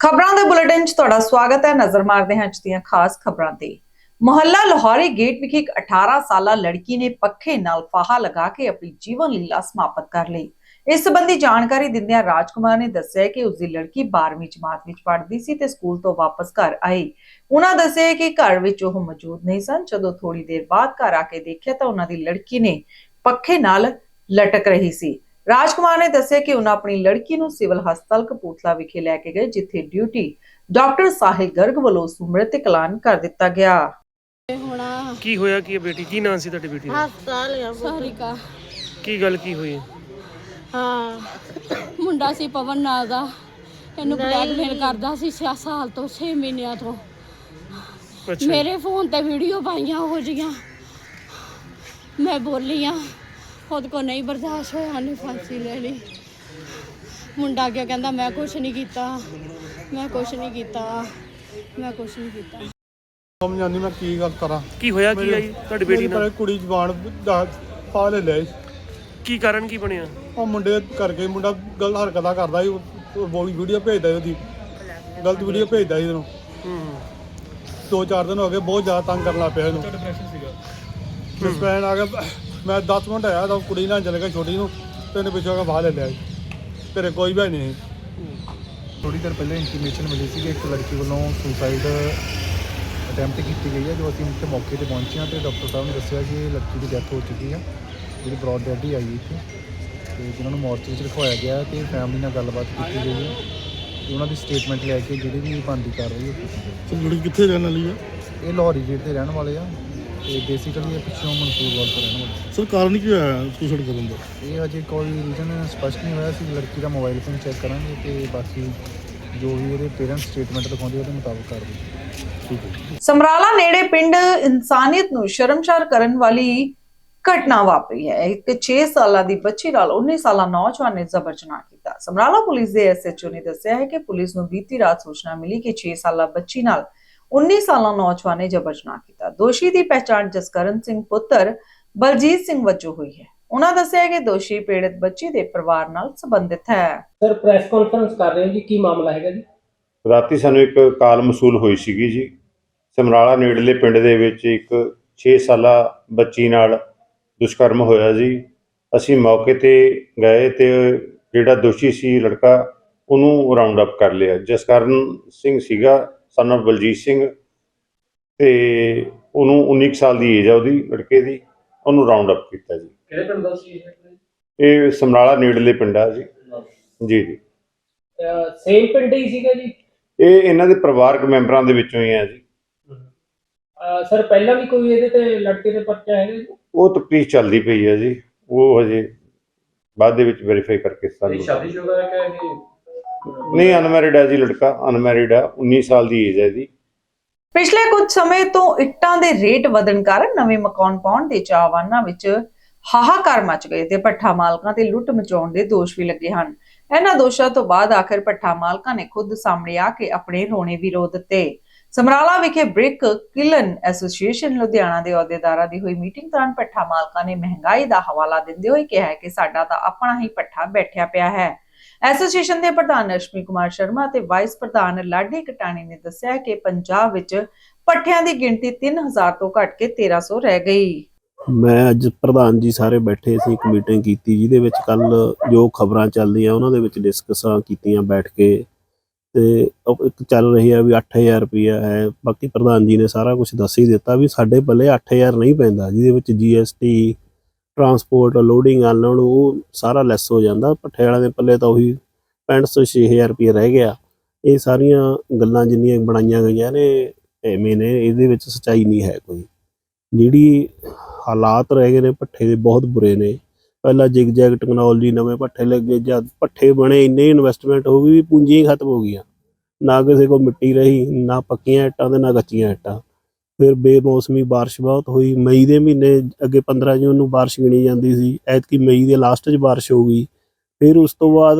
ਖਬਰਾਂ ਦੇ ਬੁਲੇਟਿਨ 'ਚ ਤੁਹਾਡਾ ਸਵਾਗਤ ਹੈ। ਨਜ਼ਰ ਮਾਰਦੇ ਹਾਂ ਅੱਜ ਦੀਆਂ ਖਾਸ ਖਬਰਾਂ ਤੇ। ਮੁਹੱਲਾ ਲਾਹੌਰੀ ਗੇਟ ਵਿਖੇ ਇੱਕ 18 ਸਾਲਾ ਲੜਕੀ ਨੇ ਪੱਖੇ ਨਾਲ ਫਾਹਾ ਲਗਾ ਕੇ ਆਪਣੀ ਜੀਵਨ ਲੀਲਾ ਸਮਾਪਤ ਕਰ ਲਈ। ਇਸ ਸੰਬੰਧੀ ਜਾਣਕਾਰੀ ਦਿੰਦਿਆਂ ਰਾਜਕੁਮਾਰ ਨੇ ਦੱਸਿਆ ਕਿ ਉਸ ਦੀ ਲੜਕੀ 12ਵੀਂ ਜਮਾਤ ਵਿੱਚ ਪੜ੍ਹਦੀ ਸੀ ਤੇ ਸਕੂਲ ਤੋਂ ਵਾਪਸ ਘਰ ਆਈ। ਉਹਨਾਂ ਦੱਸਿਆ ਕਿ ਘਰ ਵਿੱਚ ਉਹ ਮੌਜੂਦ ਨਹੀਂ ਸਨ। ਜਦੋਂ ਥੋੜੀ ਦੇਰ ਬਾਅਦ ਘਰ ਆ ਕੇ ਦੇਖਿਆ ਤਾਂ ਉਹਨਾਂ ਦੀ ਲੜਕੀ ਨੇ ਪੱਖੇ ਨਾਲ ਲਟਕ ਰਹੀ ਸੀ। ਰਾਜਕੁਮਾਰ ਨੇ ਦੱਸਿਆ ਕਿ ਉਹਨਾਂ ਆਪਣੀ ਲੜਕੀ ਨੂੰ ਸਿਵਲ ਹਸਪਤਾਲ ਕਪੂਰਥਲਾ ਵਿਖੇ ਲੈ ਕੇ ਗਏ ਜਿੱਥੇ ਡਿਊਟੀ ਡਾਕਟਰ ਸਾਹਿਲ ਗਰਗ ਵੱਲੋਂ ਮ੍ਰਿਤਕ ਐਲਾਨ ਕਰ ਦਿੱਤਾ ਗਿਆ। ਹੋਣਾ ਕੀ ਹੋਇਆ ਕੀ ਹੈ ਬੇਟੀ? ਕੀ ਨਾਂ ਸੀ ਤੁਹਾਡੀ ਬੇਟੀ ਦਾ? ਹਸਪਤਾਲ ਆ ਸਾਰਿਕਾ। ਕੀ ਗੱਲ ਕੀ ਹੋਈ? ਹਾਂ। ਮੁੰਡਾ ਸੀ ਪਵਨ ਨਾਂ ਦਾ। ਇਹਨੂੰ ਬਲੈਕਮੇਲ ਕਰਦਾ ਸੀ 6 ਸਾਲ ਤੋਂ 6 ਮਹੀਨਿਆਂ ਤੋਂ। ਅੱਛਾ। ਮੇਰੇ ਫੋਨ ਤੇ ਵੀਡੀਓ ਪਾਈਆਂ ਹੋ ਜੀਆਂ। ਮੈਂ ਬੋਲੀ ਆ ਖੁਦ ਕੋ ਨਹੀਂ ਬਰਦਾਸ਼ਤ ਹੋਇਆ ਨਹੀਂ ਫਾਂਸੀ ਲੈ ਲਈ। ਮੁੰਡਾ ਕਿਉਂ ਕਹਿੰਦਾ ਮੈਂ ਕੁਛ ਨਹੀਂ ਕੀਤਾ ਮੈਂ ਕੁਛ ਨਹੀਂ ਕੀਤਾ ਮੈਂ ਕੁਛ ਨਹੀਂ ਕੀਤਾ। ਸਮਝ ਮੈਂ ਕੀ ਗੱਲ ਕਰਾਂ। ਕੀ ਹੋਇਆ ਕੀ ਜੀ ਤੁਹਾਡੀ ਬੇਟੀ ਨਾਲ? ਕੁੜੀ ਜਵਾਨ ਦਾ ਪਾ ਲੈ ਸੀ। ਕੀ ਕਾਰਨ ਕੀ ਬਣਿਆ? ਉਹ ਮੁੰਡੇ ਕਰਕੇ ਮੁੰਡਾ ਗਲਤ ਹਰਕਤਾਂ ਕਰਦਾ ਸੀ ਉਹ ਬੋਲੀ ਵੀਡੀਓ ਭੇਜਦਾ ਸੀ ਉਹਦੀ। ਗਲਤ ਵੀਡੀਓ ਭੇਜਦਾ ਸੀ ਉਹਨੂੰ ਹੂੰ ਦੋ ਚਾਰ ਦਿਨ ਹੋ ਗਏ ਬਹੁਤ ਜ਼ਿਆਦਾ ਤੰਗ ਕਰਨ ਲੱਗ ਪਿਆ ਇਹਨੂੰ। ਡਿਪਰੈਸ਼ਨ ਸੀਗਾ। ਡਿਸਪੈਨ ਆ ਗਿਆ। ਮੈਂ 10 ਮਿੰਟ ਆਇਆ ਤਾਂ ਕੁੜੀ ਨਾਲ ਚਲੇ ਗਿਆ ਛੋਟੀ ਨੂੰ ਤੇ ਉਹਨੇ ਪਿੱਛੋਂ ਆ ਕੇ ਬਾਹਰ ਲੈ ਲਿਆ। ਤੇਰੇ ਕੋਈ ਵੀ ਨਹੀਂ। ਥੋੜੀ ਦੇਰ ਪਹਿਲਾਂ ਇੰਟੀਮੇਸ਼ਨ ਮਿਲੀ ਸੀ ਕਿ ਇੱਕ ਲੜਕੀ ਵੱਲੋਂ ਸੁਸਾਈਡ ਅਟੈਂਪਟ ਕੀਤੀ ਗਈ ਹੈ ਜੋ ਅਸੀਂ ਇੱਥੇ ਮੌਕੇ ਤੇ ਪਹੁੰਚੇ ਹਾਂ ਤੇ ਡਾਕਟਰ ਸਾਹਿਬ ਨੇ ਦੱਸਿਆ ਕਿ ਇਹ ਲੜਕੀ ਦੀ ਡੈਥ ਹੋ ਚੁੱਕੀ ਹੈ ਜਿਹੜੀ ਬ੍ਰੌਡ ਡੈਡ ਹੀ ਆਈ ਇੱਥੇ ਤੇ ਜਿਨ੍ਹਾਂ ਨੂੰ ਮੋਰਚੇ 'ਚ ਰਖਵਾਇਆ ਗਿਆ ਹੈ ਤੇ ਫੈਮਿਲੀ ਨਾਲ ਗੱਲਬਾਤ ਕੀਤੀ ਗਈ ਹੈ ਤੇ ਉਹਨਾਂ ਦੀ ਸਟੇਟਮੈਂਟ ਲੈ ਕੇ ਜਿਹੜੀ ਵੀ ਬਣਦੀ ਕਰ ਰਹੀ ਹੈ ਕੀਤੀ। ਲੜਕੀ ਕਿੱਥੇ ਰਹਿਣ ਵਾਲੀ ਆ ਇਹ ਲਾਹੌਰੀ ਗੇਟ ਦੇ ਰਹਿਣ ਵਾਲੇ ਆ ਤੇ ਬੇਸਿਕਲੀ ਇਹ ਪਿੱਛੋਂ ਮਨਸੂਰਵਾਲ ਤੋਂ ਰਹਿਣ ਵਾਲੇ ਸਰ ਕਾਰਨ ਕੀ ਹੋਇਆ ਸੁਸਾਈਡ ਕਰਨ ਦਾ ਇਹ ਅਜੇ ਕੋਈ ਰੀਜ਼ਨ ਸਪਸ਼ਟ ਨਹੀਂ ਹੋਇਆ ਸੀ ਲੜਕੀ ਦਾ ਮੋਬਾਈਲ ਫੋਨ ਚੈੱਕ ਕਰਾਂਗੇ ਤੇ ਬਾਕੀ ਜੋ ਵੀ ਇਹਦੇ ਪੇਰੈਂਟਸ ਸਟੇਟਮੈਂਟ ਦਿਖਾਉਂਦੇ ਉਹਦੇ ਮੁਤਾਬਕ ਹੈ। ਸਮਰਾਲਾ ਨੇੜੇ ਪਿੰਡ ਇਨਸਾਨੀਅਤ ਨੂੰ ਸ਼ਰਮਸ਼ਾਰ ਕਰਨ ਵਾਲੀ ਘਟਨਾ ਵਾਪਰੀ ਹੈ। ਇੱਕ 6 ਸਾਲਾਂ ਦੀ ਬੱਚੀ ਨਾਲ 19 ਸਾਲਾ ਨੌਜਵਾਨ ਨੇ ਜ਼ਬਰ ਜਨਾਹ ਕੀਤਾ। ਸਮਰਾਲਾ ਪੁਲਿਸ ਦੇ ਐਸਐਚਓ ਨੇ ਦੱਸਿਆ ਹੈ ਕਿ ਪੁਲਿਸ ਨੂੰ ਬੀਤੀ ਰਾਤ ਸੂਚਨਾ ਮਿਲੀ ਕਿ 6 ਸਾਲਾ ਬੱਚੀ ਨਾਲ 19 ਸਾਲਾ ਨੌਜਵਾਨ ਨੇ ਜ਼ਬਰ ਜਨਾਹ ਕੀਤਾ। ਦੋਸ਼ੀ ਦੀ ਪਹਿਚਾਣ ਜਸਕਰਨ ਸਿੰਘ ਪੁੱਤਰ ਬਲਜੀਤ ਸਿੰਘ ਵਜੋਂ ਹੋਈ ਹੈ। ਉਹਨਾਂ ਦੱਸਿਆ ਕਿ ਦੋਸ਼ੀ ਪੀੜਤ ਬੱਚੀ ਦੇ ਪਰਿਵਾਰ ਨਾਲ ਸੰਬੰਧਿਤ ਹੈ। ਸਰ ਪ੍ਰੈਸ ਕਾਨਫਰੰਸ ਕਰ ਰਹੇ ਹੋ ਜੀ? ਕੀ ਮਾਮਲਾ ਹੈਗਾ ਜੀ? ਰਾਤੀ ਸਾਨੂੰ ਇੱਕ ਕਾਲ ਮਸੂਲ ਹੋਈ ਸੀਗੀ ਜੀ। ਸਮਰਾਲਾ ਨੇੜਲੇ ਪਿੰਡ ਦੇ ਵਿੱਚ ਇੱਕ 6 ਸਾਲਾ ਬੱਚੀ ਨਾਲ ਦੁਸ਼ਕਰਮ ਹੋਇਆ ਜੀ। ਅਸੀਂ ਮੌਕੇ ਤੇ ਗਏ ਤੇ ਜਿਹੜਾ ਦੋਸ਼ੀ ਸੀ ਲੜਕਾ ਉਹਨੂੰ ਰਾਉਂਡ ਅਪ ਕਰ ਲਿਆ। ਜਸਕਰਨ ਸਿੰਘ ਸੀਗਾ। Son of ਬਲਜੀਤ ਸਿੰਘ ਤੇ ਉਹਨੂੰ 19 ਕੁ ਸਾਲ ਦੀ ਏਜ ਆ ਉਹਦੀ ਲੜਕੇ ਦੀ ਉਹਨੂੰ ਰਾਉਂਡ ਅਪ ਕੀਤਾ ਜੀ। ਕਿਹੜੇ ਪਿੰਡ ਦਾ ਸੀ ਇਹ ਸਮਰਾਲਾ ਨੇੜਲੇ ਪਿੰਡ ਆ ਜੀ। ਜੀ ਜੀ। ਸੇਮ ਪਿੰਡ ਹੀ ਸੀਗਾ ਜੀ? ਇਹ ਇਹਨਾਂ ਦੇ ਪਰਿਵਾਰਕ ਮੈਂਬਰਾਂ ਦੇ ਵਿੱਚੋਂ ਹੀ ਆ ਜੀ। ਸਰ ਪਹਿਲਾਂ ਵੀ ਕੋਈ ਇਹਦੇ ਤੇ ਲੜਕੇ ਦੇ ਪਰਚਾ ਹੈਗਾ ਜੀ? ਉਹ ਤਫਤੀਸ਼ ਚੱਲਦੀ ਪਈ ਹੈ ਜੀ। ਉਹ ਹਜੇ ਬਾਅਦ ਦੇ ਵਿੱਚ ਵੈਰੀਫਾਈ ਕਰਕੇ ਸਾਨੂੰ ਸ਼ਾਦੀशुदा ਹੈ ਕਿ ਨਹੀਂ ਅਨਮੈਰਿਡ ਹੈ ਜੀ ਲੜਕਾ ਅਨਮੈਰਿਡ ਹੈ 19 ਸਾਲ ਦੀ ਏਜ ਹੈ ਜੀ। ਪਿਛਲੇ ਕੁਝ ਸਮੇਂ ਤੋਂ ਇੱਟਾਂ ਦੇ ਰੇਟ ਵਧਣ ਕਾਰਨ ਨਵੇਂ ਮਕਾਨ ਪਾਉਣ ਦੇ ਚਾਹਵਾਨਾਂ ਵਿੱਚ ਹਾਹਾਕਾਰ ਮਚ ਗਏ ਤੇ ਭੱਠਾ ਮਾਲਕਾਂ ਤੇ ਲੁੱਟ ਮਚਾਉਣ ਦੇ ਦੋਸ਼ ਵੀ ਲੱਗੇ ਹਨ। ਇਹਨਾਂ ਦੋਸ਼ਾਂ ਤੋਂ ਬਾਅਦ ਆਖਿਰ ਭੱਠਾ ਮਾਲਕਾਂ ਨੇ ਖੁਦ ਸਾਹਮਣੇ ਆ ਕੇ ਆਪਣੇ ਰੋਣੇ ਵੀ ਰੋ ਦਿੱਤੇ। ਸਮਰਾਲਾ ਵਿਖੇ ਬ੍ਰਿਕ ਕਿਲਨ ਐਸੋਸੀਏਸ਼ਨ ਲੁਧਿਆਣਾ ਦੇ ਅਹੁਦੇਦਾਰਾਂ ਦੀ ਹੋਈ ਮੀਟਿੰਗ ਦੌਰਾਨ ਭੱਠਾ ਮਾਲਕਾਂ ਨੇ ਮਹਿੰਗਾਈ ਦਾ ਹਵਾਲਾ ਦਿੰਦੇ ਹੋਏ ਕਿਹਾ ਕਿ ਸਾਡਾ ਤਾਂ ਆਪਣਾ ਹੀ ਭੱਠਾ ਬੈਠਿਆ ਪਿਆ ਹੈ। ਐਸੋਸੀਏਸ਼ਨ ਦੇ ਪ੍ਰਧਾਨ ਰਸ਼ਮੀ ਕੁਮਾਰ ਸ਼ਰਮਾ ਤੇ ਵਾਈਸ ਪ੍ਰਧਾਨ ਲਾਡੀ ਕਟਾਣੀ ਨੇ ਦੱਸਿਆ ਕਿ ਪੰਜਾਬ ਵਿੱਚ ਪੱਠਿਆਂ ਦੀ ਗਿਣਤੀ 3000 ਤੋਂ ਘਟ ਕੇ 1300 ਰਹਿ ਗਈ। ਮੈਂ ਅੱਜ ਪ੍ਰਧਾਨ ਜੀ ਸਾਰੇ ਬੈਠੇ ਸੀ, ਇੱਕ ਮੀਟਿੰਗ ਕੀਤੀ ਜਿਹਦੇ ਵਿੱਚ ਕੱਲ ਜੋ ਖਬਰਾਂ ਚੱਲਦੀਆਂ ਉਹਨਾਂ ਦੇ ਵਿੱਚ ਡਿਸਕਸਾਂ ਕੀਤੀਆਂ ਬੈਠ ਕੇ ਤੇ ਉਹ ਇੱਕ ਚੱਲ ਰਹੀ ਹੈ ਵੀ 8000 ਰੁਪਇਆ ਹੈ। ਬਾਕੀ ਪ੍ਰਧਾਨ ਜੀ ਨੇ ਸਾਰਾ ਕੁਝ ਦੱਸ ਹੀ ਦਿੱਤਾ ਵੀ ਸਾਡੇ ਪੱਲੇ 8000 ਨਹੀਂ ਪੈਂਦਾ, ਜਿਹਦੇ ਵਿੱਚ ਜੀਐਸਟੀ ਟਰਾਂਸਪੋਰਟ ਲੋਡਿੰਗ ਅਨਲੋਡ ਉਹ ਸਾਰਾ ਲੈਸ ਹੋ ਜਾਂਦਾ। ਪੱਠੇ ਵਾਲਿਆਂ ਦੇ ਪੱਲੇ ਤਾਂ ਉਹੀ 65 ਤੋਂ 6000 ਰੁਪਇਆ ਰਹਿ ਗਿਆ। ਇਹ ਸਾਰੀਆਂ ਗੱਲਾਂ ਜਿੰਨੀਆਂ ਬਣਾਈਆਂ ਗਈਆਂ ਨੇ, ਐਵੇਂ ਨੇ, ਇਹਦੇ ਵਿੱਚ ਸੱਚਾਈ ਨਹੀਂ ਹੈ ਕੋਈ। ਜਿਹੜੀ ਹਾਲਾਤ ਰਹਿ ਗਏ ਨੇ, ਭੱਠੇ ਦੇ ਬਹੁਤ ਬੁਰੇ ਨੇ। ਪਹਿਲਾਂ ਜਿਗ ਜੈਗ ਟੈਕਨੋਲੋਜੀ ਨਵੇਂ ਭੱਠੇ ਲੱਗੇ, ਜਦ ਭੱਠੇ ਬਣੇ, ਇੰਨੇ ਇਨਵੈਸਟਮੈਂਟ ਹੋ ਗਈ ਵੀ ਪੂੰਜੀਆਂ ਹੀ ਖਤਮ ਹੋ ਗਈਆਂ। ਨਾ ਕਿਸੇ ਕੋਲ ਮਿੱਟੀ ਰਹੀ, ਨਾ ਪੱਕੀਆਂ ਇੱਟਾਂ ਤੇ ਨਾ ਕੱਚੀਆਂ ਇੱਟਾਂ। ਫਿਰ ਬੇਮੌਸਮੀ ਬਾਰਿਸ਼ ਬਹੁਤ ਹੋਈ। ਮਈ ਦੇ ਮਹੀਨੇ ਅੱਗੇ 15 ਜੂਨ ਨੂੰ ਬਾਰਿਸ਼ ਗਿਣੀ ਜਾਂਦੀ ਸੀ। ਐਤਕੀ ਮਈ ਦੇ ਲਾਸਟ 'ਚ ਬਾਰਿਸ਼ ਹੋ ਗਈ। ਫਿਰ ਉਸ ਤੋਂ ਬਾਅਦ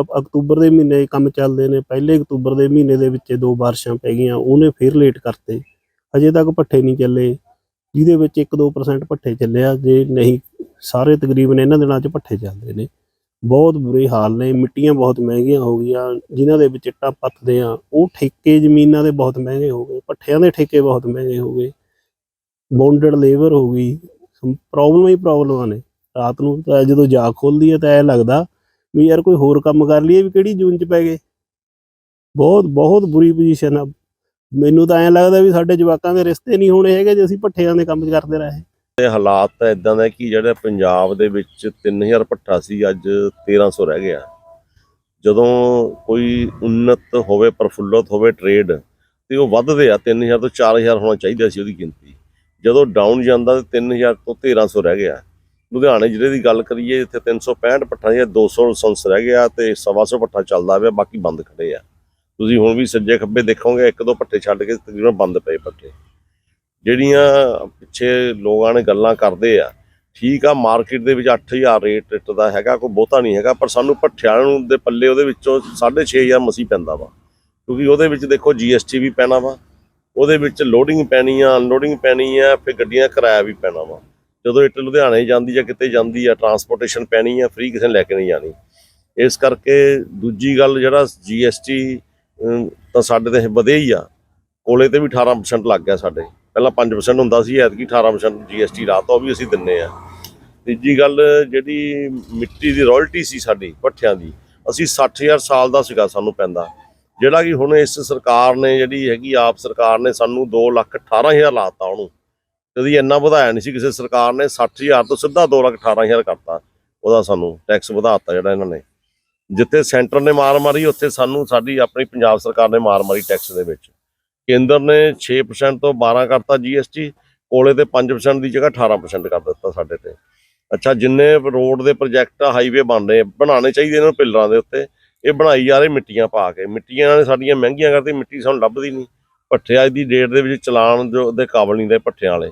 ਅਕ- ਅਕਤੂਬਰ ਦੇ ਮਹੀਨੇ ਕੰਮ ਚੱਲਦੇ ਨੇ। ਪਹਿਲੇ ਅਕਤੂਬਰ ਦੇ ਮਹੀਨੇ ਦੇ ਵਿੱਚ ਦੋ ਬਾਰਿਸ਼ਾਂ ਪੈ ਗਈਆਂ। ਉਹਨੇ ਫਿਰ ਲੇਟ ਕਰਤੇ। ਅਜੇ ਤੱਕ ਭੱਠੇ ਨਹੀਂ ਚੱਲੇ। ਜਿਹਦੇ ਵਿੱਚ 1-2% ਭੱਠੇ ਚੱਲਿਆ ਜੇ ਨਹੀਂ, ਸਾਰੇ ਤਕਰੀਬਨ ਇਹਨਾਂ ਦਿਨਾਂ 'ਚ ਭੱਠੇ ਚੱਲਦੇ ਨੇ। ਬਹੁਤ ਬੁਰੇ ਹਾਲ ਨੇ, ਮਿੱਟੀਆਂ ਬਹੁਤ ਮਹਿੰਗੀਆਂ ਹੋ ਗਈਆਂ, ਜਿਨ੍ਹਾਂ ਦੇ ਵਿੱਚ ਇੱਟਾਂ ਪੱਥਦੇ ਆ, ਉਹ ਠੇਕੇ ਜ਼ਮੀਨਾਂ ਦੇ ਬਹੁਤ ਮਹਿੰਗੇ ਹੋ ਗਏ ਪੱਠਿਆਂ ਦੇ ਠੇਕੇ ਬਹੁਤ ਮਹਿੰਗੇ ਹੋ ਗਏ ਬੌਂਡਡ ਲੇਬਰ ਹੋ ਗਈ ਪ੍ਰੋਬਲਮ ਹੀ ਪ੍ਰੋਬਲਮਾਂ ਨੇ, ਰਾਤ ਨੂੰ ਤਾਂ ਜਦੋਂ ਜਾ ਖੋਲਦੀ ਹੈ ਤਾਂ ਐ ਲੱਗਦਾ ਵੀ ਯਾਰ ਕੋਈ ਹੋਰ ਕੰਮ ਕਰ ਲਈਏ, ਵੀ ਕਿਹੜੀ ਜੂਨ ਚ ਪੈ ਗਏ। ਬਹੁਤ ਬਹੁਤ ਬੁਰੀ ਪੋਜੀਸ਼ਨ ਆ। ਮੈਨੂੰ ਤਾਂ ਐਂ ਲੱਗਦਾ ਵੀ ਸਾਡੇ ਜਵਾਕਾਂ ਦੇ ਰਿਸ਼ਤੇ ਨਹੀਂ ਹੋਣੇ ਹੈਗੇ, ਜੇ ਅਸੀਂ ਭੱਠਿਆਂ ਦੇ ਕੰਮ ਕਰਦੇ ਰਹੇ। ਤੇ ਹਾਲਾਤ ਤਾਂ ਇਦਾਂ ਦਾ ਕਿ ਜਿਹੜਾ ਪੰਜਾਬ ਦੇ ਵਿੱਚ 3000 ਭੱਠਾ ਸੀ, ਅੱਜ 1300 ਰਹਿ ਗਿਆ। ਜਦੋਂ ਕੋਈ ਉન્નਤ ਹੋਵੇ, ਪ੍ਰਫੁੱਲਤ ਹੋਵੇ ਟ੍ਰੇਡ ਤੇ ਉਹ ਵੱਧਦੇ ਆ 3000 ਤੋਂ 4000 ਹੋਣਾ ਚਾਹੀਦਾ ਸੀ ਉਹਦੀ ਗਿਣਤੀ। ਜਦੋਂ ਡਾਊਨ ਜਾਂਦਾ ਤੇ 3000 ਤੋਂ 1300 ਰਹਿ ਗਿਆ। ਲੁਧਿਆਣੇ ਜ਼ਿਲ੍ਹੇ ਦੀ ਗੱਲ ਕਰੀਏ, ਇੱਥੇ 365 ਭੱਠਾ ਜਾਂ 200 ਲਾਇਸੈਂਸ ਰਹਿ ਗਿਆ ਤੇ 125 ਭੱਠਾ ਚੱਲਦਾ ਪਿਆ, ਬਾਕੀ ਬੰਦ ਖੜੇ ਆ। ਤੁਸੀਂ ਹੁਣ ਵੀ ਸੱਜੇ ਖੱਬੇ ਦੇਖੋਗੇ, ਇੱਕ ਦੋ ਭੱਠੇ ਛੱਡ ਕੇ ਤਕਰੀਬਨ ਬੰਦ ਪਏ ਭੱਠੇ। ਜਿਹੜੀਆਂ ਪਿੱਛੇ ਲੋਕਾਂ ਨੇ ਗੱਲਾਂ ਕਰਦੇ ਆ ਠੀਕ ਆ ਮਾਰਕੀਟ ਦੇ ਵਿੱਚ 8000 ਰੇਟ ਇੱਟ ਦਾ ਹੈਗਾ ਕੋਈ ਬਹੁਤਾ ਨਹੀਂ ਹੈਗਾ ਪਰ ਸਾਨੂੰ ਭੱਠਿਆਂ ਨੂੰ ਦੇ ਪੱਲੇ ਉਹਦੇ ਵਿੱਚੋਂ 6500 ਮਸੀ ਪੈਂਦਾ ਵਾ। ਕਿਉਂਕਿ ਉਹਦੇ ਵਿੱਚ ਦੇਖੋ GST ਵੀ ਪੈਣਾ ਵਾ ਉਹਦੇ ਵਿੱਚ ਲੋਡਿੰਗ ਪੈਣੀ ਆ ਅਨਲੋਡਿੰਗ ਪੈਣੀ ਆ ਫਿਰ ਗੱਡੀਆਂ ਦਾ ਕਿਰਾਇਆ ਵੀ ਪੈਣਾ ਵਾ। ਜਦੋਂ ਇੱਟ ਲੁਧਿਆਣੇ ਜਾਂਦੀ ਜਾਂ ਕਿਤੇ ਜਾਂਦੀ ਆ ਟਰਾਂਸਪੋਰਟੇਸ਼ਨ ਪੈਣੀ ਆ ਫ੍ਰੀ ਕਿਸੇ ਨੇ ਲੈ ਕੇ ਨਹੀਂ ਜਾਣੀ। ਇਸ ਕਰਕੇ ਦੂਜੀ ਗੱਲ ਜਿਹੜਾ GST ਅਮ, ਤਾਂ ਸਾਡੇ ਤੇ ਵਧੇ ਹੀ ਆ ਕੋਲੇ ਤੇ ਵੀ 18% ਲੱਗ ਗਿਆ ਸਾਡੇ। ਪਹਿਲਾਂ 5% ਹੁੰਦਾ ਸੀ, ਐਤਕੀ 18% GST ਲਾਤਾ ਉਹ ਵੀ ਅਸੀਂ ਦਿੰਨੇ ਆ। ਤੀਜੀ ਗੱਲ, ਜਿਹੜੀ ਮਿੱਟੀ ਦੀ ਰਾਇਲਟੀ ਸੀ ਸਾਡੀ ਭੱਠਿਆਂ ਦੀ, ਅਸੀਂ 60000 ਸਾਲ ਦਾ ਸੀਗਾ ਸਾਨੂੰ ਪੈਂਦਾ। ਜਿਹੜਾ ਕਿ ਹੁਣ ਇਸ ਸਰਕਾਰ ਨੇ, ਜਿਹੜੀ ਹੈਗੀ ਆਪ ਸਰਕਾਰ ਨੇ ਸਾਨੂੰ 2 ਲੱਖ 18000 ਲਾਤਾ ਉਹਨੂੰ। ਕਦੀ ਇੰਨਾ ਵਧਾਇਆ ਨਹੀਂ ਸੀ, ਕਿਸੇ ਸਰਕਾਰ ਨੇ 60000 ਤੋਂ ਸਿੱਧਾ 2 ਲੱਖ 18000 ਕਰਤਾ, ਉਹਦਾ ਸਾਨੂੰ ਟੈਕਸ ਵਧਾਤਾ ਜਿਹੜਾ ਇਹਨਾਂ ਨੇ। ਜਿੱਥੇ ਸੈਂਟਰ ਨੇ ਮਾਰ ਮਾਰੀ, ਉੱਥੇ ਸਾਨੂੰ ਸਾਡੀ ਆਪਣੀ ਪੰਜਾਬ ਸਰਕਾਰ ਨੇ ਮਾਰ ਮਾਰੀ ਟੈਕਸ ਦੇ ਵਿੱਚ। ਕੇਂਦਰ ਨੇ 6% ਤੋਂ 12 ਕਰਤਾ GST ਕੋਲੇ ਤੇ 5% ਦੀ ਜਗ੍ਹਾ 18% ਕਰ ਦਿੱਤਾ ਸਾਡੇ ਤੇ। ਅੱਛਾ, ਜਿੰਨੇ ਰੋਡ ਦੇ ਪ੍ਰੋਜੈਕਟ ਹਾਈਵੇ ਬਣ ਰਹੇ, ਬਣਾਉਣੇ ਚਾਹੀਦੇ ਇਹਨਾਂ ਨੂੰ ਪਿੱਲਰਾਂ ਦੇ ਉੱਤੇ, ਇਹ ਬਣਾਈ ਜਾ ਰਹੇ ਮਿੱਟੀਆਂ ਪਾ ਕੇ। ਮਿੱਟੀਆਂ ਨੇ ਸਾਡੀਆਂ ਮਹਿੰਗੀਆਂ ਕਰਤੀ ਮਿੱਟੀ ਸਾਨੂੰ ਲੱਭਦੀ ਨਹੀਂ। ਭੱਠੇ ਅੱਜ ਦੀ ਡੇਟ ਦੇ ਵਿੱਚ ਚਲਾਣ ਜੋ ਦੇ ਕਾਬਲ ਨਹੀਂ ਰਹੇ ਭੱਠਿਆਂ ਵਾਲੇ।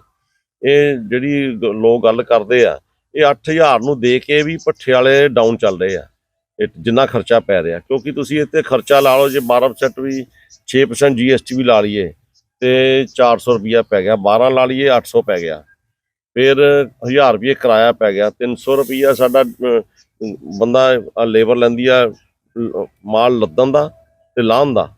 ਇਹ ਜਿਹੜੀ ਗ- ਲੋਕ ਗੱਲ ਕਰਦੇ ਆ, ਇਹ 8000 ਨੂੰ ਦੇ ਕੇ ਵੀ ਭੱਠੇ ਵਾਲੇ ਡਾਊਨ ਚੱਲ ਰਹੇ ਆ। ਇਹ ਜਿੰਨਾ ਖਰਚਾ ਪੈ ਰਿਹਾ, ਕਿਉਂਕਿ ਤੁਸੀਂ ਇੱਥੇ ਖਰਚਾ ਲਾ ਲਓ, ਜੇ 12% ਵੀ 6% GST ਵੀ ਲਾ ਲਈਏ, ਤੇ 400 ਰੁਪਿਆ ਪੈ ਗਿਆ 12 ਲਾ ਲਈਏ 800 ਪੈ ਗਿਆ। ਫਿਰ 1000 ਰੁਪਏ ਕਿਰਾਇਆ ਪੈ ਗਿਆ 300 ਰੁਪਿਆ ਸਾਡਾ ਬੰਦਾ ਲੇਬਰ ਲੈਂਦੀ ਆ ਮਾਲ ਲੱਦਣ ਦਾ ਤੇ ਲਾਹਣ ਦਾ,